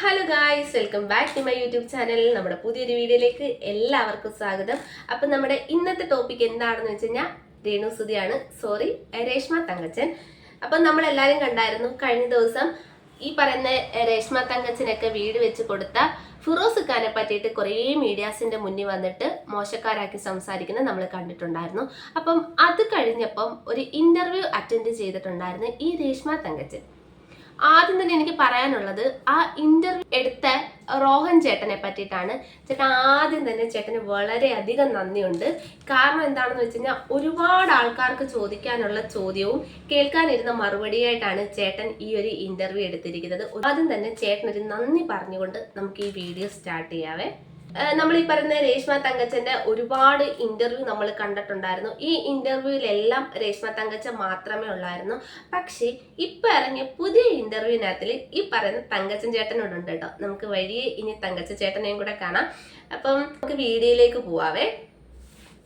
Hello guys welcome back to my YouTube channel നമ്മുടെ പുതിയൊരു വീഡിയോയിലേക്ക് എല്ലാവർക്കും സ്വാഗതം. അപ്പം നമ്മുടെ ഇന്നത്തെ ടോപ്പിക് എന്താണെന്ന് വെച്ച് കഴിഞ്ഞാൽ രേണു സുധിയാണ് സോറി രേഷ്മ തങ്കച്ചൻ. അപ്പം നമ്മൾ എല്ലാവരും കണ്ടായിരുന്നു കഴിഞ്ഞ ദിവസം ഈ പറയുന്ന രേഷ്മ തങ്കച്ചനൊക്കെ വീട് വെച്ച് കൊടുത്ത ഫിറോസ് ഖാനെ പറ്റിയിട്ട് കുറേ മീഡിയാസിന്റെ മുന്നിൽ വന്നിട്ട് മോശക്കാരാക്കി സംസാരിക്കുന്നത് നമ്മൾ കണ്ടിട്ടുണ്ടായിരുന്നു. അപ്പം അത് കഴിഞ്ഞപ്പം ഒരു ഇന്റർവ്യൂ അറ്റൻഡ് ചെയ്തിട്ടുണ്ടായിരുന്നു ഈ രേഷ്മ തങ്കച്ചൻ. ആദ്യം തന്നെ എനിക്ക് പറയാനുള്ളത് ആ ഇന്റർവ്യൂ എടുത്ത റോഹൻ ചേട്ടനെ പറ്റിയിട്ടാണ്. ചേട്ടൻ ആദ്യം തന്നെ ചേട്ടന് വളരെയധികം നന്ദിയുണ്ട്. കാരണം എന്താണെന്ന് വെച്ച് കഴിഞ്ഞാൽ ഒരുപാട് ആൾക്കാർക്ക് ചോദിക്കാനുള്ള ചോദ്യവും കേൾക്കാനിരുന്ന മറുപടിയായിട്ടാണ് ചേട്ടൻ ഈ ഒരു ഇന്റർവ്യൂ എടുത്തിരിക്കുന്നത്. ആദ്യം തന്നെ ചേട്ടൻ ഒരു നന്ദി പറഞ്ഞുകൊണ്ട് നമുക്ക് ഈ വീഡിയോ സ്റ്റാർട്ട് ചെയ്യാവേ. നമ്മൾ ഈ പറയുന്ന രേഷ്മ തങ്കച്ചന്റെ ഒരുപാട് ഇന്റർവ്യൂ നമ്മൾ കണ്ടിട്ടുണ്ടായിരുന്നു. ഈ ഇന്റർവ്യൂവിലെല്ലാം രേഷ്മ തങ്കച്ച മാത്രമേ ഉള്ളായിരുന്നു. പക്ഷേ ഇപ്പൊ ഇറങ്ങിയ പുതിയ ഇന്റർവ്യൂവിനകത്തിൽ ഈ പറയുന്ന തങ്കച്ചൻ ചേട്ടനോടുണ്ട് കേട്ടോ നമുക്ക് വഴിയെ ഇനി തങ്കച്ച ചേട്ടനെയും കൂടെ കാണാം. അപ്പം നമുക്ക് വീഡിയോയിലേക്ക് പോവാവേ.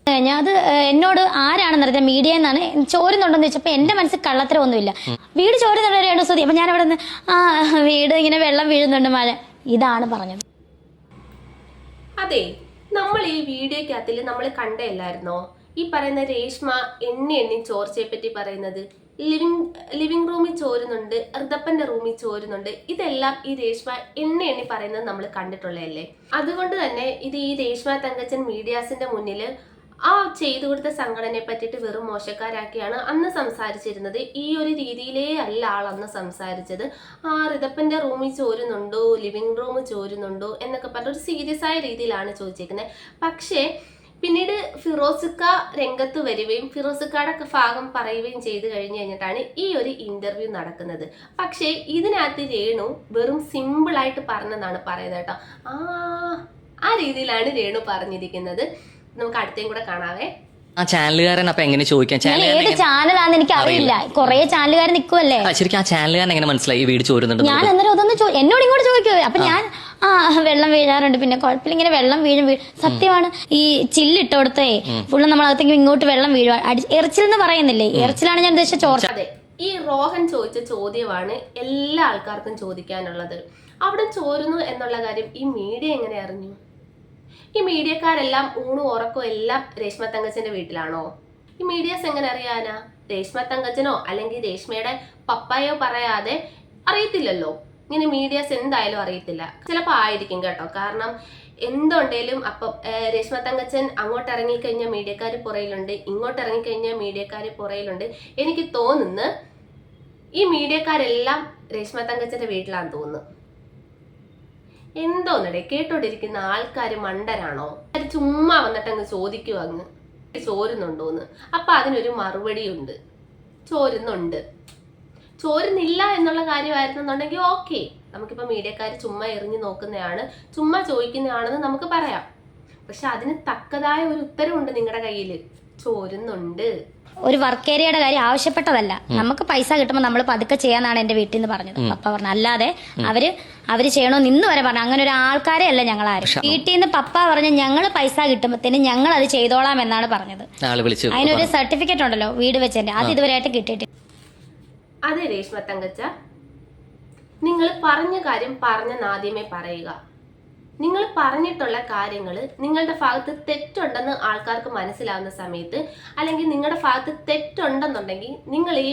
ഞാൻ അത് എന്നോട് ആരാണെന്ന് അറിയാം മീഡിയ എന്നാണ്. ചോരുന്നുണ്ടെന്ന് ചോദിച്ചപ്പോ എന്റെ മനസ്സിൽ കള്ളത്തരമൊന്നുമില്ല. വീട് ചോരുന്നുണ്ടോ സ്തുതി അപ്പൊ ഞാൻ അവിടെ നിന്ന് ആ വീട് ഇങ്ങനെ വെള്ളം വീഴുന്നുണ്ട് മഴ ഇതാണ് പറഞ്ഞത്. അതെ നമ്മൾ ഈ വീഡിയോക്കകത്തിൽ നമ്മൾ കണ്ടല്ലായിരുന്നോ ഈ പറയുന്ന രേഷ്മ എണ്ണി എണ്ണി ചോർച്ചയെ പറ്റി പറയുന്നത്. ലിവിങ് ലിവിങ് റൂമിൽ ചോരുന്നുണ്ട് ഋതപ്പന്റെ റൂമിൽ ചോരുന്നുണ്ട്. ഇതെല്ലാം ഈ രേഷ്മ എണ്ണി എണ്ണി പറയുന്നത് നമ്മൾ കണ്ടിട്ടുള്ളതല്ലേ? അതുകൊണ്ട് തന്നെ ഇത് ഈ രേഷ്മ തങ്കച്ചൻ മീഡിയാസിന്റെ മുന്നിൽ ആ ചെയ്തു കൊടുത്ത സംഘടനയെ പറ്റിയിട്ട് വെറും മോശക്കാരാക്കിയാണ് അന്ന് സംസാരിച്ചിരുന്നത്. ഈ ഒരു രീതിയിലേ അല്ല ആൾ അന്ന് സംസാരിച്ചത്. ആ റിതപ്പന്റെ റൂമിൽ ചോരുന്നുണ്ടോ? Living room ചോരുന്നുണ്ടോ? എന്നൊക്കെ പറഞ്ഞ ഒരു സീരിയസ് ആയ രീതിയിലാണ് ചോദിച്ചേക്കുന്നത്. പക്ഷേ പിന്നീട് ഫിറോസുക്ക രംഗത്ത് വരികയും ഫിറോസുക്കയുടെ ഭാഗം പറയുകയും ചെയ്തു കഴിഞ്ഞു കഴിഞ്ഞിട്ടാണ് ഈ ഒരു ഇന്റർവ്യൂ നടക്കുന്നത്. പക്ഷേ ഇതിനകത്ത് രേണു വെറും സിമ്പിളായിട്ട് പറഞ്ഞതാണ് പറയുന്നത് കേട്ടോ. ആ ആ രീതിയിലാണ് രേണു പറഞ്ഞിരിക്കുന്നത്. നമുക്ക് അടുത്തേം കൂടെ കാണാവേ. ആ ചാനലുകാരൻ അപ്പൊ എങ്ങനെ ചോദിക്കാം ചാനലുകാരൻ ഏത് ചാനലാന്ന് എനിക്ക് അറിയില്ല. കൊറേ ചാനലുകാർ നിൽക്കുമല്ലേ ആ, ശരിക്കും ആ ചാനലുകാരൻ എങ്ങനെ മനസ്സിലായി? ഈ വീട് ചോരുന്നുണ്ട് ഞാൻ അന്നേരം അതൊന്ന് ചോ- എന്നോട് ഇങ്ങോട്ട് ചോദിക്കുവേ അപ്പൊ ഞാൻ ആ വെള്ളം വീഴാറുണ്ട്. പിന്നെ കുഴപ്പമില്ല ഇങ്ങനെ വെള്ളം വീഴും വീഴും സത്യമാണ്. ഈ ചില്ലിട്ട് കൊടുത്തേ ഫുള്ള് നമ്മളകത്തേക്ക് ഇങ്ങോട്ട് വെള്ളം വീഴുവാ എറിച്ചിൽ എന്ന് പറയുന്നില്ലേ? എറിച്ചിലാണ് ഞാൻ ഉദ്ദേശിച്ച ചോർച്ച അതെ ഈ റോഹൻ ചോദിച്ച ചോദ്യമാണ് എല്ലാ ആൾക്കാർക്കും ചോദിക്കാനുള്ളത്. അവിടെ ചോരുന്നു എന്നുള്ള കാര്യം ഈ മീഡിയ എങ്ങനെ അറിഞ്ഞു? ഈ മീഡിയക്കാരെല്ലാം ഊണും ഉറക്കവും എല്ലാം രേഷ്മ തങ്കച്ചന്റെ വീട്ടിലാണോ? ഈ മീഡിയസ് എങ്ങനെ അറിയാനാ? രേഷ്മ തങ്കച്ചനോ അല്ലെങ്കിൽ രേഷ്മയുടെ പപ്പായോ പറയാതെ അറിയത്തില്ലല്ലോ. ഇങ്ങനെ മീഡിയസ് എന്തായാലും അറിയത്തില്ല. ചിലപ്പോൾ ആയിരിക്കും കേട്ടോ. കാരണം എന്തുണ്ടെങ്കിലും അപ്പം രേഷ്മ തങ്കച്ചൻ അങ്ങോട്ട് ഇറങ്ങിക്കഴിഞ്ഞാൽ മീഡിയക്കാർ പുറയിലുണ്ട് ഇങ്ങോട്ട് ഇറങ്ങിക്കഴിഞ്ഞാൽ മീഡിയക്കാർ പുറയിലുണ്ട്. എനിക്ക് തോന്നുന്നു ഈ മീഡിയക്കാരെല്ലാം രേഷ്മ തങ്കച്ചന്റെ വീട്ടിലാണെന്ന് തോന്നുന്നു. എന്തോന്നടേ കേട്ടോണ്ടിരിക്കുന്ന ആൾക്കാർ മണ്ടരാണോ? അത് ചുമ്മാ വന്നിട്ട് അങ്ങ് ചോദിക്കുക അങ്ങ്. ചോരുന്നുണ്ടോന്ന്. അപ്പൊ അതിനൊരു മറുപടിയുണ്ട്. ചോരുന്നുണ്ട്. ചോരുന്നില്ല എന്നുള്ള കാര്യമായിരുന്നുണ്ടെങ്കിൽ ഓക്കെ. നമുക്കിപ്പോ മീഡിയക്കാർ ചുമ്മാ എറിഞ്ഞു നോക്കുന്നതാണ് ചുമ്മാ ചോദിക്കുന്നതാണെന്ന് നമുക്ക് പറയാം. പക്ഷെ അതിന് തക്കതായ ഒരു ഉത്തരവുണ്ട് നിങ്ങളുടെ കയ്യിൽ ചോരുന്നുണ്ട്. ഒരു വർക്ക് ഏരിയയുടെ കാര്യം ആവശ്യപ്പെട്ടതല്ല. നമുക്ക് പൈസ കിട്ടുമ്പോൾ നമ്മൾ പതുക്കെ ചെയ്യാന്നാണ് എന്റെ വീട്ടിൽ നിന്ന് പറഞ്ഞത് പപ്പ പറഞ്ഞു. അല്ലാതെ അവർ അവർ ചെയ്യണോ നിന്ന് വരെ പറഞ്ഞു. അങ്ങനെ ഒരു ആൾക്കാരെ അല്ല ഞങ്ങൾ ആരും. വീട്ടിൽ നിന്ന് പപ്പ പറഞ്ഞു ഞങ്ങൾ പൈസ കിട്ടുമ്പോഴത്തേന് ഞങ്ങൾ അത് ചെയ്തോളാം എന്നാണ് പറഞ്ഞത്. ആൾ വിളിച്ചു അതിനൊരു സർട്ടിഫിക്കറ്റ് ഉണ്ടല്ലോ വീട് വെച്ചതിന്റെ. അത് ഇതുവരെയായിട്ട് കിട്ടിയിട്ടില്ല. അതെ രേഷ്മ തങ്കച്ച. നിങ്ങൾ പറഞ്ഞ കാര്യം പറഞ്ഞെന്ന് ആദ്യമേ പറയുക. നിങ്ങൾ പറഞ്ഞിട്ടുള്ള കാര്യങ്ങൾ നിങ്ങളുടെ ഭാഗത്ത് തെറ്റുണ്ടെന്ന് ആൾക്കാർക്ക് മനസ്സിലാവുന്ന സമയത്ത് അല്ലെങ്കിൽ നിങ്ങളുടെ ഭാഗത്ത് തെറ്റുണ്ടെന്നുണ്ടെങ്കിൽ നിങ്ങൾ ഈ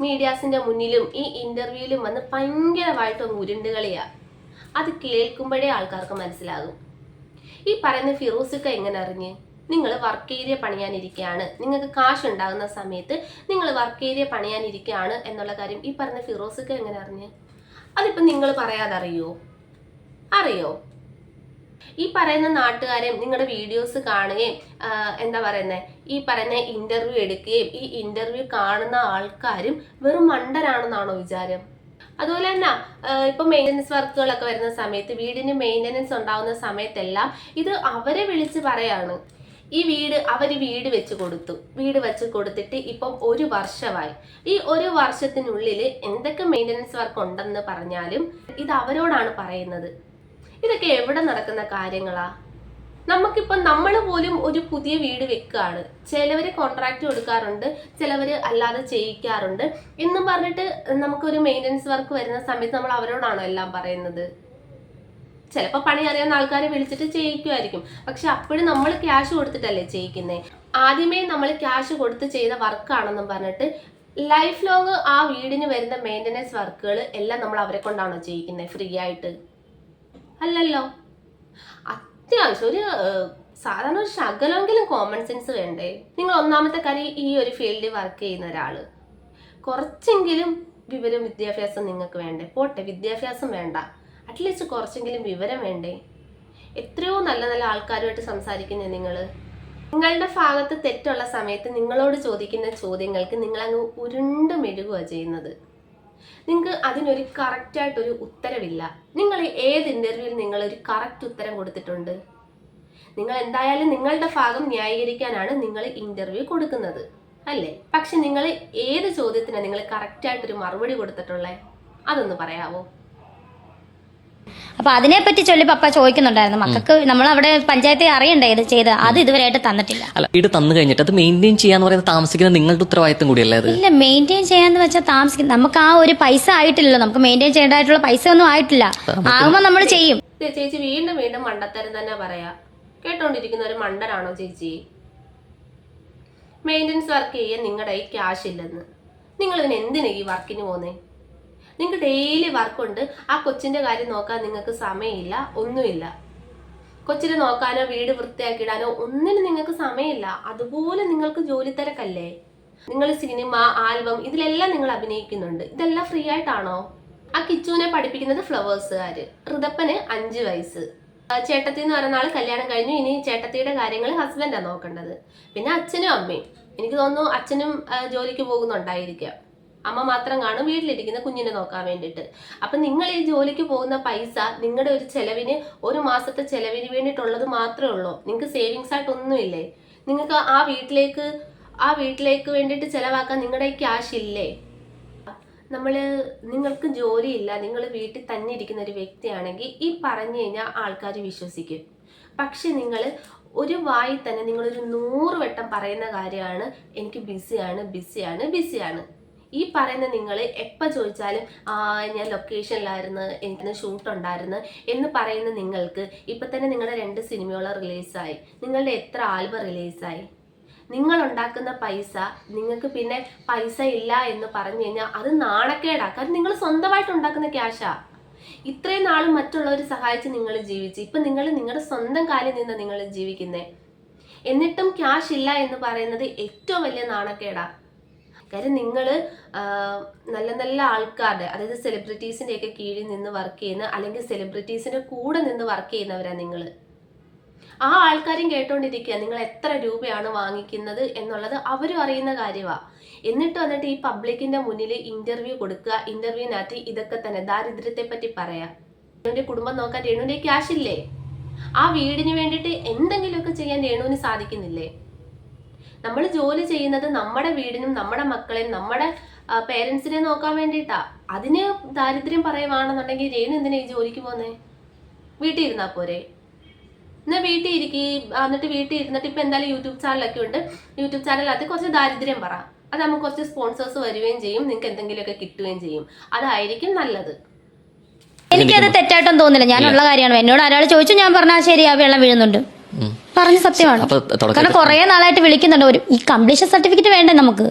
മീഡിയാസിന്റെ മുന്നിലും ഈ ഇന്റർവ്യൂവിലും വന്ന് ഭയങ്കരമായിട്ട് ഉരുണ്ടുകളിയാ. അത് കേൾക്കുമ്പോഴേ ആൾക്കാർക്ക് മനസ്സിലാകും. ഈ പറയുന്ന ഫിറോസിക്ക എങ്ങനെ അറിഞ്ഞ്? നിങ്ങൾ വർക്ക് ഏരിയ പണിയാനിരിക്കുകയാണ് നിങ്ങൾക്ക് കാശ് ഉണ്ടാകുന്ന സമയത്ത് നിങ്ങൾ വർക്ക് ഏരിയ പണിയാനിരിക്കുകയാണ് എന്നുള്ള കാര്യം ഈ പറഞ്ഞ ഫിറോസിക്ക എങ്ങനെ അറിഞ്ഞ്? അതിപ്പോൾ നിങ്ങൾ പറയാതറിയോ അറിയോ? ഈ പറയുന്ന നാട്ടുകാരെ നിങ്ങളുടെ വീഡിയോസ് കാണുകയും എന്താ പറയുന്നത് ഈ പറയുന്ന ഇന്റർവ്യൂ എടുക്കുകയും ഈ ഇന്റർവ്യൂ കാണുന്ന ആൾക്കാരും വെറും മണ്ടരാണെന്നാണോ വിചാരം? അതുപോലെ തന്നെ ഇപ്പൊ മെയിന്റനൻസ് വർക്കുകളൊക്കെ വരുന്ന സമയത്ത് വീടിന് മെയിന്റനൻസ് ഉണ്ടാവുന്ന സമയത്തെല്ലാം ഇത് അവരെ വിളിച്ച് പറയാണ്. ഈ വീട് അവർ വീട് വെച്ച് കൊടുത്തു. വീട് വെച്ച് കൊടുത്തിട്ട് ഇപ്പം ഒരു വർഷമായി. ഈ ഒരു വർഷത്തിനുള്ളിൽ എന്തൊക്കെ മെയിന്റനൻസ് വർക്ക് ഉണ്ടെന്ന് പറഞ്ഞാലും ഇത് അവരോടാണ് പറയുന്നത്. ഇതൊക്കെ എവിടെ നടക്കുന്ന കാര്യങ്ങളാ? നമുക്കിപ്പം നമ്മൾ പോലും ഒരു പുതിയ വീട് വെക്കുകയാണ് ചിലവർ കോൺട്രാക്ട് കൊടുക്കാറുണ്ട് ചിലവർ അല്ലാതെ ചെയ്യിക്കാറുണ്ട്. എന്നും പറഞ്ഞിട്ട് നമുക്കൊരു മെയിന്റനൻസ് വർക്ക് വരുന്ന സമയത്ത് നമ്മൾ അവരോടാണോ എല്ലാം പറയുന്നത്? ചിലപ്പോൾ പണി അറിയാവുന്ന ആൾക്കാരെ വിളിച്ചിട്ട് ചെയ്യിക്കുമായിരിക്കും. പക്ഷെ അപ്പോഴും നമ്മൾ ക്യാഷ് കൊടുത്തിട്ടല്ലേ ചെയ്യിക്കുന്നത് ആദ്യമേ നമ്മൾ ക്യാഷ് കൊടുത്ത് ചെയ്ത വർക്കാണെന്നും പറഞ്ഞിട്ട് ലൈഫ് ലോങ് ആ വീടിന് വരുന്ന മെയിന്റനൻസ് വർക്കുകൾ എല്ലാം നമ്മൾ അവരെ കൊണ്ടാണോ ചെയ്യിക്കുന്നത് ഫ്രീ ആയിട്ട്. അല്ലല്ലോ. അത്യാവശ്യം ഒരു സാധാരണ ഒരു ശകലമെങ്കിലും കോമൺ സെൻസ് വേണ്ടേ? നിങ്ങൾ ഒന്നാമത്തെ കാര്യം ഈ ഒരു ഫീൽഡിൽ വർക്ക് ചെയ്യുന്ന ഒരാൾ കുറച്ചെങ്കിലും വിവരം വിദ്യാഭ്യാസം നിങ്ങൾക്ക് വേണ്ടേ? പോട്ടെ വിദ്യാഭ്യാസം വേണ്ട. അറ്റ്ലീസ്റ്റ് കുറച്ചെങ്കിലും വിവരം വേണ്ടേ? എത്രയോ നല്ല നല്ല ആൾക്കാരുമായിട്ട് സംസാരിക്കുന്നേ നിങ്ങൾ നിങ്ങളുടെ ഭാഗത്ത് തെറ്റുള്ള സമയത്ത് നിങ്ങളോട് ചോദിക്കുന്ന ചോദ്യങ്ങൾക്ക് നിങ്ങളങ്ങ് ഉരുണ്ട് മെഴുകുക ചെയ്യുന്നത്. നിങ്ങൾക്ക് അതിനൊരു കറക്റ്റായിട്ടൊരു ഉത്തരവില്ല. നിങ്ങൾ ഏത് ഇന്റർവ്യൂവിൽ ഒരു കറക്റ്റ് ഉത്തരം കൊടുത്തിട്ടുണ്ട്? നിങ്ങൾ എന്തായാലും നിങ്ങളുടെ ഭാഗം ന്യായീകരിക്കാനാണ് നിങ്ങൾ ഇന്റർവ്യൂ കൊടുക്കുന്നത് അല്ലേ? പക്ഷെ നിങ്ങൾ ഏത് ചോദ്യത്തിനാണ് നിങ്ങൾ കറക്റ്റായിട്ടൊരു മറുപടി കൊടുത്തിട്ടുള്ളത് അതൊന്ന് പറയാവോ? അപ്പൊ അതിനെപ്പറ്റി ചൊല്ലി പപ്പ ചോദിക്കുന്നുണ്ടായിരുന്നു. മക്കൾക്ക് നമ്മൾ അവിടെ പഞ്ചായത്തിൽ അറിയണ്ടേ ഇത് ചെയ്ത്? അത് ഇതുവരെയായിട്ട് തന്നിട്ടില്ല. അല്ല ഇത് തന്നു കഴിഞ്ഞിട്ട് അത് മെയിന്റെയിൻ ചെയ്യാന്ന് പറയുന്നത് താമസിക്കുന്ന നിങ്ങളുടെ ഉത്തരവാദിത്തം കൂടിയല്ലേ അത്? ഇല്ല മെയിന്റെയിൻ ചെയ്യാന്ന് വെച്ചാൽ താമസിക്കും നമുക്ക് ആ ഒരു പൈസ ആയിട്ടില്ലല്ലോ. നമുക്ക് മെയിന്റെയിൻ ചെയ്യേണ്ടതായിട്ടുള്ള പൈസ ഒന്നും ആയിട്ടില്ല. ആകുമ്പോൾ നമ്മൾ ചെയ്യും. ചേച്ചി വീണ്ടും വീണ്ടും മണ്ടത്തരം തന്നെ പറയാ. കേട്ടോണ്ടിരിക്കുന്ന ഒരു മണ്ടനാണോ ചേച്ചി? മെയിന്റനൻസ് വർക്ക് ചെയ്യാൻ നിങ്ങളുടെ ഈ ക്യാഷ് ഇല്ലെന്ന്. നിങ്ങൾ ഇതിന് എന്തിനാ ഈ വർക്കിന് പോന്നേ നിങ്ങൾക്ക് ഡെയിലി വർക്കുണ്ട് ആ കൊച്ചിന്റെ കാര്യം നോക്കാൻ നിങ്ങൾക്ക് സമയമില്ല ഒന്നുമില്ല. കൊച്ചിനെ നോക്കാനോ വീട് വൃത്തിയാക്കിയിടാനോ ഒന്നിനും നിങ്ങൾക്ക് സമയമില്ല. അതുപോലെ നിങ്ങൾക്ക് ജോലി തിരക്കല്ലേ? നിങ്ങൾ സിനിമ ആൽബം ഇതിലെല്ലാം നിങ്ങൾ അഭിനയിക്കുന്നുണ്ട്. ഇതെല്ലാം ഫ്രീ ആയിട്ടാണോ? ആ കിച്ചുവിനെ പഠിപ്പിക്കുന്നത് ഫ്ലവേഴ്സുകാർ. ഋതപ്പന് അഞ്ച് വയസ്സ്. ചേട്ടത്തി എന്ന് പറയുന്ന ആൾ കല്യാണം കഴിഞ്ഞു. ഇനി ചേട്ടത്തിയുടെ കാര്യങ്ങൾ ഹസ്ബൻഡാണ് നോക്കേണ്ടത്. പിന്നെ അച്ഛനും അമ്മയും. എനിക്ക് തോന്നുന്നു അച്ഛനും ജോലിക്ക് പോകുന്നുണ്ടായിരിക്കാം. അമ്മ മാത്രം കാണും വീട്ടിലിരിക്കുന്ന കുഞ്ഞിനെ നോക്കാൻ വേണ്ടിയിട്ട്. അപ്പം നിങ്ങൾ ഈ ജോലിക്ക് പോകുന്ന പൈസ നിങ്ങളുടെ ഒരു ചെലവിന് ഒരു മാസത്തെ ചെലവിന് വേണ്ടിയിട്ടുള്ളത് മാത്രമേ ഉള്ളൂ. നിങ്ങൾക്ക് സേവിങ്സ് ആയിട്ട് ഒന്നുമില്ലേ നിങ്ങൾക്ക് ആ വീട്ടിലേക്ക് ആ വീട്ടിലേക്ക് വേണ്ടിയിട്ട് ചിലവാക്കാൻ നിങ്ങളുടെ ക്യാഷ് ഇല്ലേ? നമ്മൾ നിങ്ങൾക്ക് ജോലിയില്ല നിങ്ങൾ വീട്ടിൽ തന്നെ ഇരിക്കുന്ന ഒരു വ്യക്തിയാണെങ്കിൽ ഈ പറഞ്ഞു കഴിഞ്ഞാൽ ആൾക്കാർ വിശ്വസിക്കും. പക്ഷെ നിങ്ങൾ ഒരു വായി തന്നെ നിങ്ങളൊരു നൂറ് വട്ടം പറയുന്ന കാര്യമാണ് എനിക്ക് ബിസിയാണ് ബിസിയാണ് ബിസിയാണ് ഈ പറയുന്ന നിങ്ങൾ എപ്പോൾ ചോദിച്ചാലും ആ ഞാൻ ലൊക്കേഷനിലായിരുന്നു എനിക്കിന്ന് ഷൂട്ട് ഉണ്ടായിരുന്നു എന്ന് പറയുന്ന നിങ്ങൾക്ക് ഇപ്പം തന്നെ നിങ്ങളുടെ രണ്ട് സിനിമകൾ റിലീസായി നിങ്ങളുടെ എത്ര ആൽബം റിലീസായി നിങ്ങൾ ഉണ്ടാക്കുന്ന പൈസ നിങ്ങൾക്ക് പിന്നെ പൈസ ഇല്ല എന്ന് പറഞ്ഞു കഴിഞ്ഞാൽ അത് നാണക്കേടാ കാരണം നിങ്ങൾ സ്വന്തമായിട്ട് ഉണ്ടാക്കുന്ന ക്യാഷാ ഇത്രയും നാളും മറ്റുള്ളവർ സഹായിച്ച് നിങ്ങൾ ജീവിച്ച് ഇപ്പം നിങ്ങൾ നിങ്ങളുടെ സ്വന്തം കാലിൽ നിന്ന് നിങ്ങൾ ജീവിക്കുന്നേ. എന്നിട്ടും ക്യാഷ് ഇല്ല എന്ന് പറയുന്നത് ഏറ്റവും വലിയ നാണക്കേടാ. കാര്യം നിങ്ങൾ നല്ല നല്ല ആൾക്കാരുടെ അതായത് സെലിബ്രിറ്റീസിന്റെ ഒക്കെ കീഴിൽ നിന്ന് വർക്ക് ചെയ്യുന്ന അല്ലെങ്കിൽ സെലിബ്രിറ്റീസിന്റെ കൂടെ നിന്ന് വർക്ക് ചെയ്യുന്നവരാണ് നിങ്ങൾ ആ ആൾക്കാരും കേട്ടോണ്ടിരിക്കുക നിങ്ങൾ എത്ര രൂപയാണ് വാങ്ങിക്കുന്നത് എന്നുള്ളത് അവരും അറിയുന്ന കാര്യമാണ് എന്നിട്ട് വന്നിട്ട് ഈ പബ്ലിക്കിന്റെ മുന്നിൽ ഇന്റർവ്യൂ കൊടുക്കുക ഇന്റർവ്യൂവിനകത്ത് ഇതൊക്കെ തന്നെ ദാരിദ്ര്യത്തെ പറ്റി പറയാം. രേണുവിന്റെ കുടുംബം നോക്കാൻ രേണുവിന്റെ ക്യാഷ് ഇല്ലേ? ആ വീടിന് വേണ്ടിയിട്ട് എന്തെങ്കിലുമൊക്കെ ചെയ്യാൻ രേണുവിന് സാധിക്കുന്നില്ലേ? നമ്മൾ ജോലി ചെയ്യുന്നത് നമ്മുടെ വീടിനും നമ്മുടെ മക്കളെയും നമ്മുടെ പേരൻസിനെ നോക്കാൻ വേണ്ടിയിട്ടാ. അതിന് ദാരിദ്ര്യം പറയുവാണെന്നുണ്ടെങ്കിൽ രേണു എന്തിനാ ഈ ജോലിക്ക് പോന്നേ വീട്ടിൽ ഇരുന്നാ പോരെ. എന്നാ വീട്ടിൽ ഇരിക്കി എന്നിട്ട് വീട്ടിൽ ഇരുന്നിട്ട് ഇപ്പൊ എന്തായാലും യൂട്യൂബ് ചാനലൊക്കെ ഉണ്ട്. യൂട്യൂബ് ചാനലിനകത്ത് കുറച്ച് ദാരിദ്ര്യം പറ. അത് നമുക്ക് കുറച്ച് സ്പോൺസേഴ്സ് വരികയും ചെയ്യും. നിങ്ങൾക്ക് എന്തെങ്കിലുമൊക്കെ കിട്ടുകയും ചെയ്യും. അതായിരിക്കും നല്ലത്. എനിക്കത് തെറ്റായിട്ടൊന്നും തോന്നില്ല ഞാനുള്ള കാര്യമാണ്. എന്നോട് ഒരാൾ ചോദിച്ചു ഞാൻ പറഞ്ഞാൽ ശരി ആ വെള്ളം വീഴുന്നുണ്ട്. പറഞ്ഞ സത്യമാണ്. കാരണം കുറെ നാളായിട്ട് വിളിക്കുന്നുണ്ട് ഒരു ഈ കംപ്ലീഷൻ സർട്ടിഫിക്കറ്റ് വേണ്ടേ നമുക്ക്?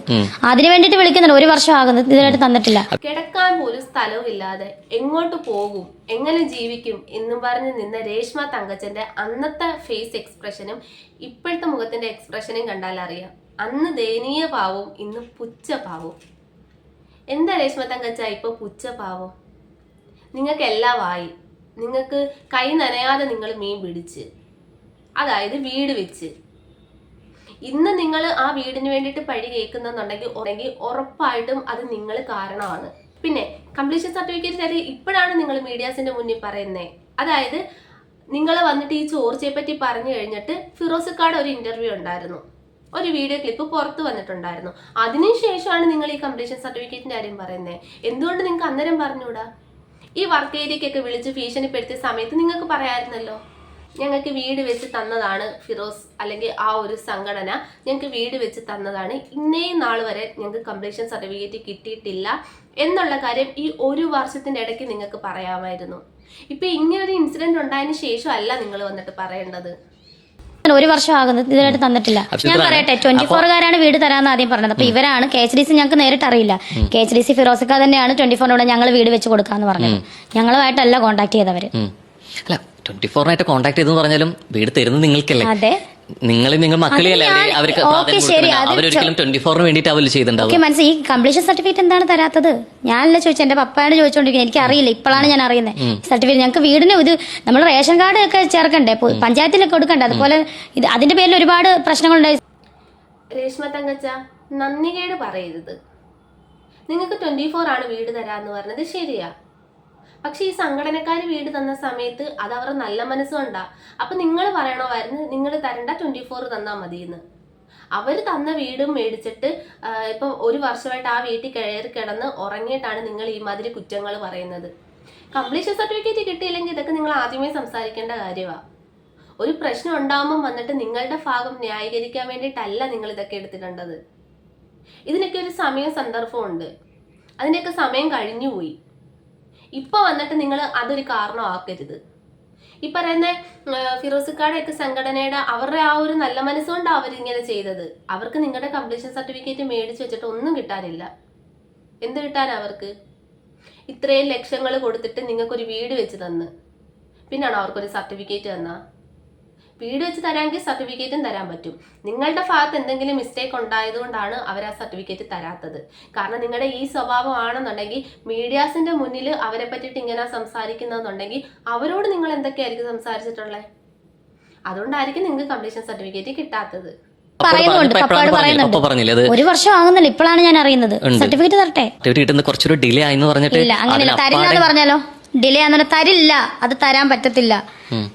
അതിന് വേണ്ടിട്ട് വിളിക്കുന്നുണ്ട്. ഒരു വർഷം ആകുന്നത് ഇതിനായിട്ട് തന്നിട്ടില്ല. കിടക്കാൻ പോലും സ്ഥലവും ഇല്ലാതെ എങ്ങോട്ട് പോകും എങ്ങനെ ജീവിക്കും എന്നും പറഞ്ഞ് നിന്ന രേഷ്മ തങ്കച്ചന്റെ അന്നത്തെ ഫേസ് എക്സ്പ്രഷനും ഇപ്പോഴത്തെ മുഖത്തിന്റെ എക്സ്പ്രഷനും കണ്ടാൽ അറിയാം. അന്ന് ദയനീയ പാവവും ഇന്ന് പുച്ച പാവവും എന്താ രേഷ്മ തങ്കച്ച ഇപ്പൊ പുച്ച പാവം നിങ്ങൾക്ക് എല്ലാം ആയി. നിങ്ങൾക്ക് കൈ നനയാതെ നിങ്ങൾ മീൻ പിടിച്ച്. അതായത് വീട് വെച്ച്. ഇന്ന് നിങ്ങൾ ആ വീടിന് വേണ്ടിയിട്ട് പഴി കേൾക്കുന്നുണ്ടെങ്കിൽ ഉണ്ടെങ്കിൽ ഉറപ്പായിട്ടും അത് നിങ്ങൾ കാരണമാണ്. പിന്നെ കംപ്ലീഷൻ സർട്ടിഫിക്കറ്റ് തരി. ഇപ്പോഴാണ് നിങ്ങൾ മീഡിയാസിന്റെ മുന്നിൽ പറയുന്നത് അതായത് നിങ്ങൾ വന്നിട്ട് ഈ ചോർച്ചയെ പറ്റി പറഞ്ഞു കഴിഞ്ഞിട്ട് ഫിറോസിക്കാട് ഒരു ഇന്റർവ്യൂ ഉണ്ടായിരുന്നു. ഒരു വീഡിയോ ക്ലിപ്പ് പുറത്ത് വന്നിട്ടുണ്ടായിരുന്നു. അതിനുശേഷമാണ് നിങ്ങൾ ഈ കംപ്ലീഷൻ സർട്ടിഫിക്കറ്റിന്റെ കാര്യം പറയുന്നത് എന്തുകൊണ്ട് നിങ്ങൾക്ക് അന്നേരം പറഞ്ഞുകൂടാ? ഈ വർക്ക് ഏരിയക്കൊക്കെ വിളിച്ച് ഭീഷണിപ്പെടുത്തിയ സമയത്ത് നിങ്ങൾക്ക് പറയാമായിരുന്നല്ലോ. ഞങ്ങൾക്ക് വീട് വെച്ച് തന്നതാണ് ഫിറോസ് അല്ലെങ്കിൽ ആ ഒരു സംഘടന. ഞങ്ങൾക്ക് വീട് വെച്ച് തന്നതാണ്. ഇന്നേ നാൾ വരെ ഞങ്ങൾക്ക് കംപ്ലീഷൻ സർട്ടിഫിക്കറ്റ് കിട്ടിയിട്ടില്ല എന്നുള്ള കാര്യം ഈ ഒരു വർഷത്തിന്റെ ഇടയ്ക്ക് നിങ്ങൾക്ക് പറയാമായിരുന്നു. ഇപ്പൊ ഇങ്ങനെ ഒരു ഇൻസിഡന്റ് ഉണ്ടായതിനു ശേഷം അല്ല നിങ്ങൾ വന്നിട്ട് പറയേണ്ടത്. ഒരു വർഷം ആകുന്നത് ഇതുവരായിട്ട് തന്നിട്ടില്ല. ഞാൻ. പറയട്ടെ ട്വന്റി ഫോറുകാരാണ് വീട് തരാന്ന് ആദ്യം പറഞ്ഞത്. അപ്പൊ ഇവരാണ് കെ എച്ച് ഡി സി ഞങ്ങൾക്ക് നേരിട്ട് അറിയില്ല. കെ എച്ച് ഡി സി ഫിറോസിക്ക തന്നെയാണ് ട്വന്റി ഫോറിനോട് ഞങ്ങൾ വീട് വെച്ച് കൊടുക്കാന്ന് പറഞ്ഞത്. ഞങ്ങളുമായിട്ടല്ല കോണ്ടാക്ട് ചെയ്തവര്. അല്ല ട്വന്റി ഫോറിനായിട്ട് കോൺടാക്ട് ചെയ്തെന്ന് പറഞ്ഞാലും വീട് തരുന്നത് നിങ്ങൾക്കല്ലേ? നിങ്ങൾ നിങ്ങൾ മക്കളെയല്ലേ അവർക്ക് അവരൊരിക്കലും ട്വന്റി ഫോറിന് വേണ്ടിട്ട് അവർ ചെയ്തിട്ടുണ്ടാവും ഈ കംപ്ലീഷൻ സർട്ടിഫിക്കറ്റ് എന്താണ് തരാത്തത്? ഞാനല്ല ചോദിച്ചത് എന്റെ പപ്പയാണ് ചോദിച്ചോണ്ടിരിക്കുന്നത് എനിക്ക് അറിയില്ല ഇപ്പോഴാണ് ഞാൻ അറിയുന്നത് സർട്ടിഫിക്കറ്റ് ഞങ്ങൾക്ക് വീടിന് ഇത് നമ്മൾ റേഷൻ കാർഡ് ഒക്കെ ചേർക്കണ്ടേ? പഞ്ചായത്തിലൊക്കെ കൊടുക്കണ്ടേ? അതുപോലെ ഇത് അതിന്റെ പേരിൽ ഒരുപാട് പ്രശ്നങ്ങളുണ്ടായി. രേഷ്മ തങ്കച്ച നന്ദികേട് പറയരുത്. നിങ്ങൾക്ക് ട്വന്റി ഫോർ ആണ് വീട് തരാന്ന് പറഞ്ഞത് ശരിയാ. പക്ഷെ ഈ സംഘടനക്കാർ വീട് തന്ന സമയത്ത് അത് അവർ നല്ല മനസ്സുകൊണ്ടാ. അപ്പൊ നിങ്ങൾ പറയണമായിരുന്നു നിങ്ങൾ തരണ്ട ട്വന്റി ഫോർ തന്നാൽ മതി എന്ന് അവർ തന്ന വീടും മേടിച്ചിട്ട് ഇപ്പം ഒരു വർഷമായിട്ട് ആ വീട്ടിൽ കയറി കിടന്ന് ഉറങ്ങിയിട്ടാണ് നിങ്ങൾ ഈ മാതിരി കുറ്റങ്ങൾ പറയുന്നത്. കംപ്ലീഷൻ സർട്ടിഫിക്കറ്റ് കിട്ടിയില്ലെങ്കിൽ ഇതൊക്കെ നിങ്ങൾ ആദ്യമേ സംസാരിക്കേണ്ട കാര്യമാണ് ഒരു പ്രശ്നം ഉണ്ടാകുമ്പോൾ വന്നിട്ട് നിങ്ങളുടെ ഭാഗം ന്യായീകരിക്കാൻ വേണ്ടിയിട്ടല്ല നിങ്ങൾ ഇതൊക്കെ എടുത്തിട്ടുണ്ടത് ഇതിനൊക്കെ ഒരു സമയ സന്ദർഭമുണ്ട്. അതിന്റെയൊക്കെ സമയം കഴിഞ്ഞുപോയി. ഇപ്പൊ വന്നിട്ട് നിങ്ങൾ അതൊരു കാരണമാക്കരുത്. ഈ പറയുന്ന ഫിറോസിക്കാടെയൊക്കെ സംഘടനയുടെ അവരുടെ ആ ഒരു നല്ല മനസ്സുകൊണ്ടാണ് അവരിങ്ങനെ ചെയ്തത്. അവർക്ക് നിങ്ങളുടെ കംപ്ലീഷൻ സർട്ടിഫിക്കറ്റ് മേടിച്ച് വെച്ചിട്ട് ഒന്നും കിട്ടാനില്ല. എന്ത് കിട്ടാൻ അവർക്ക്? ഇത്രയും ലക്ഷങ്ങൾ കൊടുത്തിട്ട് നിങ്ങൾക്കൊരു വീട് വെച്ച് തന്ന്. പിന്നാണോ അവർക്കൊരു സർട്ടിഫിക്കറ്റ് തന്നാ? വീട് വെച്ച് തരാമെങ്കിൽ സർട്ടിഫിക്കറ്റും തരാൻ പറ്റും. നിങ്ങളുടെ ഭാഗത്ത് എന്തെങ്കിലും മിസ്റ്റേക്ക് ഉണ്ടായതുകൊണ്ടാണ് അവർ ആ സർട്ടിഫിക്കറ്റ് തരാത്തത്. കാരണം നിങ്ങളുടെ ഈ സ്വഭാവമാണെന്നുണ്ടെങ്കിൽ മീഡിയാസിന്റെ മുന്നിൽ അവരെ പറ്റിയിട്ട് ഇങ്ങനെ സംസാരിക്കുന്നതെന്നുണ്ടെങ്കിൽ അവരോട് നിങ്ങൾ എന്തൊക്കെയായിരിക്കും സംസാരിച്ചിട്ടുള്ളത് അതുകൊണ്ടായിരിക്കും നിങ്ങൾക്ക് കംപ്ലീഷൻ സർട്ടിഫിക്കറ്റ് കിട്ടാത്തത്. പറയുന്നുണ്ട് പറഞ്ഞില്ലേ? ഒരു വർഷം ആകുന്നില്ല ഇപ്പോഴാണ് ഞാൻ അറിയുന്നത്. സർട്ടിഫിക്കറ്റ് തരട്ടെ? സർട്ടിഫിക്കറ്റ് കിട്ടുന്ന കുറച്ചൊരു ഡിലേ ആയെന്ന് പറഞ്ഞിട്ട് അങ്ങനെയല്ല. തരില്ല എന്ന് പറഞ്ഞാലോ? ഡിലേ ആണെന്ന് തരില്ല. അത് തരാൻ പറ്റത്തില്ല.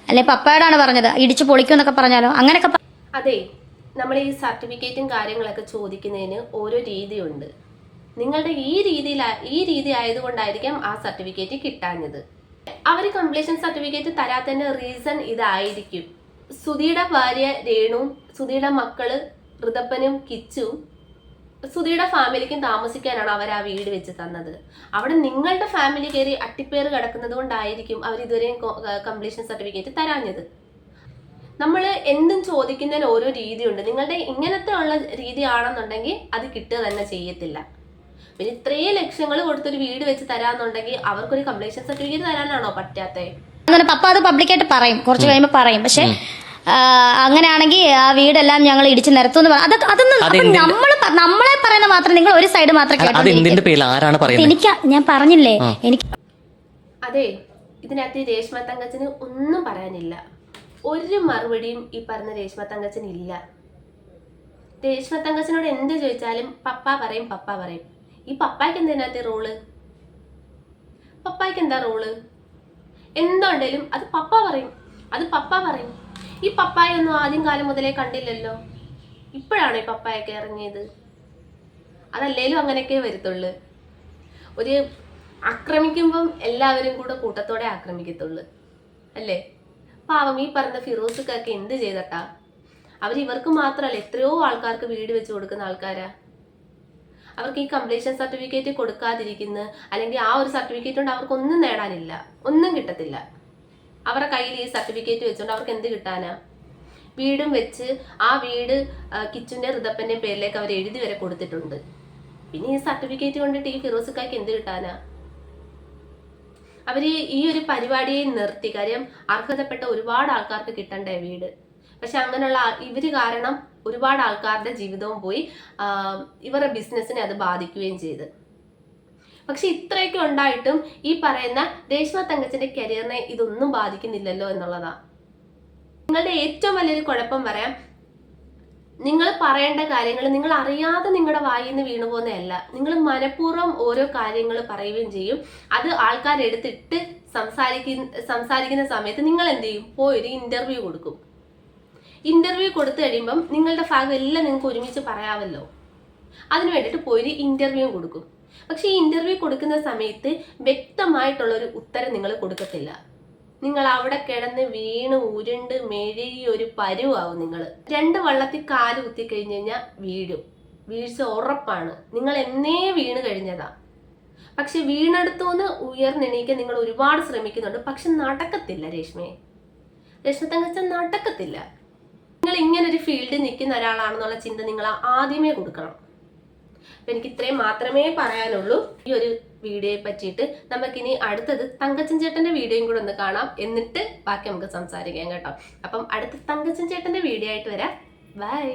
അല്ലെ പപ്പയോടാണ് പറഞ്ഞത്? ഇടിച്ചു പൊളിക്കും എന്നൊക്കെ പറഞ്ഞാലോ? അങ്ങനെയൊക്കെ അതെ. നമ്മൾ ഈ സർട്ടിഫിക്കറ്റും കാര്യങ്ങളൊക്കെ ചോദിക്കുന്നതിന് ഓരോ രീതിയുണ്ട്. നിങ്ങളുടെ ഈ രീതിയിൽ ഈ രീതി ആയതുകൊണ്ടായിരിക്കാം ആ സർട്ടിഫിക്കറ്റ് കിട്ടാഞ്ഞത്. അവർ കംപ്ലീഷൻ സർട്ടിഫിക്കറ്റ് തരാത്തതിന്റെ റീസൺ ഇതായിരിക്കും. സുധിയുടെ ഭാര്യ രേണുവും സുധിയുടെ മക്കൾ ഋതപ്പനും കിച്ചും സുധിയുടെ ഫാമിലിക്കും താമസിക്കാനാണ് അവർ ആ വീട് വെച്ച് തന്നത്. അവിടെ നിങ്ങളുടെ ഫാമിലി കയറി അട്ടിപ്പേർ കിടക്കുന്നത് കൊണ്ടായിരിക്കും അവർ ഇതുവരെയും കംപ്ലീഷൻ സർട്ടിഫിക്കറ്റ് തരാഞ്ഞത്. നമ്മൾ എന്തും ചോദിക്കുന്നതിന് ഓരോ രീതിയുണ്ട്. നിങ്ങളുടെ ഇങ്ങനത്തെ ഉള്ള രീതിയാണെന്നുണ്ടെങ്കിൽ അത് കിട്ടുക തന്നെ ചെയ്യത്തില്ല. പിന്നെ ഇത്രയും ലക്ഷങ്ങൾ കൊടുത്തൊരു വീട് വെച്ച് തരാന്നുണ്ടെങ്കിൽ അവർക്കൊരു കംപ്ലീഷൻ സർട്ടിഫിക്കറ്റ് തരാനാണോ പറ്റാത്തേ? അങ്ങനെ പപ്പ അത് പബ്ലിക്കായിട്ട് പറയും. കുറച്ച് കഴിയുമ്പോൾ പറയും. പക്ഷെ അങ്ങനെയാണെങ്കിൽ ആ വീടെല്ലാം ഞങ്ങൾ ഇടിച്ച് നിരത്തുമെന്ന് പറ- അതൊക്കെ അതൊന്നും അതെന്തിന്റെ- നമ്മൾ പറയുന്ന മാത്രം നിങ്ങൾ ഒരു സൈഡ് മാത്രം എനിക്ക് ഞാൻ പറഞ്ഞില്ലേ? എനിക്ക് അതെ ഇതിനകത്ത് രേഷ്മ തങ്കച്ചന് ഒന്നും പറയാനില്ല. ഒരു മറുപടിയും ഈ പറഞ്ഞ രേഷ്മ തങ്കച്ചന് ഇല്ല. രേഷ്മ തങ്കച്ചനോട് എന്ത് ചോദിച്ചാലും പപ്പ പറയും പപ്പ പറയും. ഈ പപ്പായ്ക്ക് എന്തിനകത്ത് റോൾ? പപ്പായ്ക്ക് എന്താ റോൾ? എന്തുണ്ടെങ്കിലും അത് പപ്പ പറയും. അത് പപ്പ പറയും. ഈ പപ്പായ ഒന്നും ആദ്യം കാലം മുതലേ കണ്ടില്ലല്ലോ. ഇപ്പോഴാണോ ഈ പപ്പായൊക്കെ ഇറങ്ങിയത്? അതല്ലേലും അങ്ങനെയൊക്കെ വരത്തുള്ളു. ഒരു ആക്രമിക്കുമ്പം എല്ലാവരും കൂടെ കൂട്ടത്തോടെ ആക്രമിക്കത്തുള്ളു. അല്ലേ? പാവം ഈ പറഞ്ഞ ഫിറോസുക്കൊക്കെ എന്ത് ചെയ്തട്ടാ? അവർ ഇവർക്ക് മാത്രമല്ല എത്രയോ ആൾക്കാർക്ക് വീട് വെച്ച് കൊടുക്കുന്ന ആൾക്കാരാ. അവർക്ക് ഈ കംപ്ലീഷൻ സർട്ടിഫിക്കറ്റ് കൊടുക്കാതിരിക്കുന്ന അല്ലെങ്കിൽ ആ ഒരു സർട്ടിഫിക്കറ്റ് കൊണ്ട് അവർക്ക് ഒന്നും നേടാനില്ല ഒന്നും കിട്ടത്തില്ല. അവരുടെ കയ്യിൽ ഈ സർട്ടിഫിക്കറ്റ് വെച്ചുകൊണ്ട് അവർക്ക് എന്ത് കിട്ടാനാ? വീടും വെച്ച് ആ വീട് ആ, കിച്ചുന്റെ ഋതപ്പന്റെ പേരിലേക്ക് അവർ എഴുതി വരെ കൊടുത്തിട്ടുണ്ട്. പിന്നെ ഈ സർട്ടിഫിക്കറ്റ് കൊണ്ടിട്ട് ഈ ഫിറോസിക്കായ്ക്ക് എന്ത് കിട്ടാനാ? അവർ ഈ ഒരു പരിപാടിയെ നിർത്തി. കാര്യം അർഹതപ്പെട്ട ഒരുപാട് ആൾക്കാർക്ക് കിട്ടണ്ടേ വീട്? പക്ഷെ അങ്ങനെയുള്ള ഇവർ കാരണം ഒരുപാട് ആൾക്കാരുടെ ജീവിതവും പോയി ഇവരുടെ ബിസിനസ്സിനെ അത് ബാധിക്കുകയും ചെയ്ത്. പക്ഷെ ഇത്രയൊക്കെ ഉണ്ടായിട്ടും ഈ പറയുന്ന രേഷ്മ തങ്കച്ചന്റെ കരിയറിനെ ഇതൊന്നും ബാധിക്കുന്നില്ലല്ലോ എന്നുള്ളതാ. നിങ്ങളുടെ ഏറ്റവും വലിയൊരു കുഴപ്പം പറയാം നിങ്ങൾ പറയേണ്ട കാര്യങ്ങൾ നിങ്ങൾ അറിയാതെ നിങ്ങളുടെ വായിൽ നിന്ന് വീണു പോകുന്നതല്ല. നിങ്ങൾ മനഃപൂർവം ഓരോ കാര്യങ്ങൾ പറയുകയും ചെയ്യും. അത് ആൾക്കാരെടുത്തിട്ട് സംസാരിക്കുന്ന സംസാരിക്കുന്ന സമയത്ത് നിങ്ങൾ എന്ത് ചെയ്യും? പോയി ഒരു ഇന്റർവ്യൂ കൊടുക്കും. ഇന്റർവ്യൂ കൊടുത്തു കഴിയുമ്പം നിങ്ങളുടെ ഭാഗം എല്ലാം നിങ്ങൾക്ക് ഒരുമിച്ച് പറയാമല്ലോ. അതിന് വേണ്ടിയിട്ട് പോയൊരു ഇന്റർവ്യൂ കൊടുക്കും. പക്ഷേ ഈ ഇന്റർവ്യൂ കൊടുക്കുന്ന സമയത്ത് വ്യക്തമായിട്ടുള്ള ഒരു ഉത്തരം നിങ്ങൾ കൊടുക്കത്തില്ല. നിങ്ങൾ അവിടെ കിടന്ന് വീണ് ഉരുണ്ട് മെഴുകി ഒരു പരുവാകും നിങ്ങൾ. രണ്ട് വള്ളത്തിൽ കാൽ കുത്തി കഴിഞ്ഞ് കഴിഞ്ഞാൽ വീഴും. വീഴ്ച ഉറപ്പാണ്. നിങ്ങൾ എന്നേ വീണ് കഴിഞ്ഞതാ. പക്ഷെ വീണെടുത്തുനിന്ന് ഉയർന്നെണീക്കാൻ നിങ്ങൾ ഒരുപാട് ശ്രമിക്കുന്നുണ്ട്. പക്ഷെ നടക്കത്തില്ല രേഷ്മയെ രേഷ്മ നടക്കത്തില്ല. നിങ്ങൾ ഇങ്ങനെ ഒരു ഫീൽഡിൽ നിൽക്കുന്ന ഒരാളാണെന്നുള്ള ചിന്ത നിങ്ങൾ ആദ്യമേ കൊടുക്കണം. അപ്പൊ എനിക്ക് ഇത്രയും മാത്രമേ പറയാനുള്ളൂ. ഈ ഒരു വീഡിയോയെ പറ്റിയിട്ട് നമുക്കിനി അടുത്തത് തങ്കച്ചൻ ചേട്ടന്റെ വീഡിയോയും കൂടെ ഒന്ന് കാണാം. എന്നിട്ട് ബാക്കി നമുക്ക് സംസാരിക്കാം കേട്ടോ. അപ്പം അടുത്ത തങ്കച്ചൻ ചേട്ടന്റെ വീഡിയോ ആയിട്ട് വരാം. ബൈ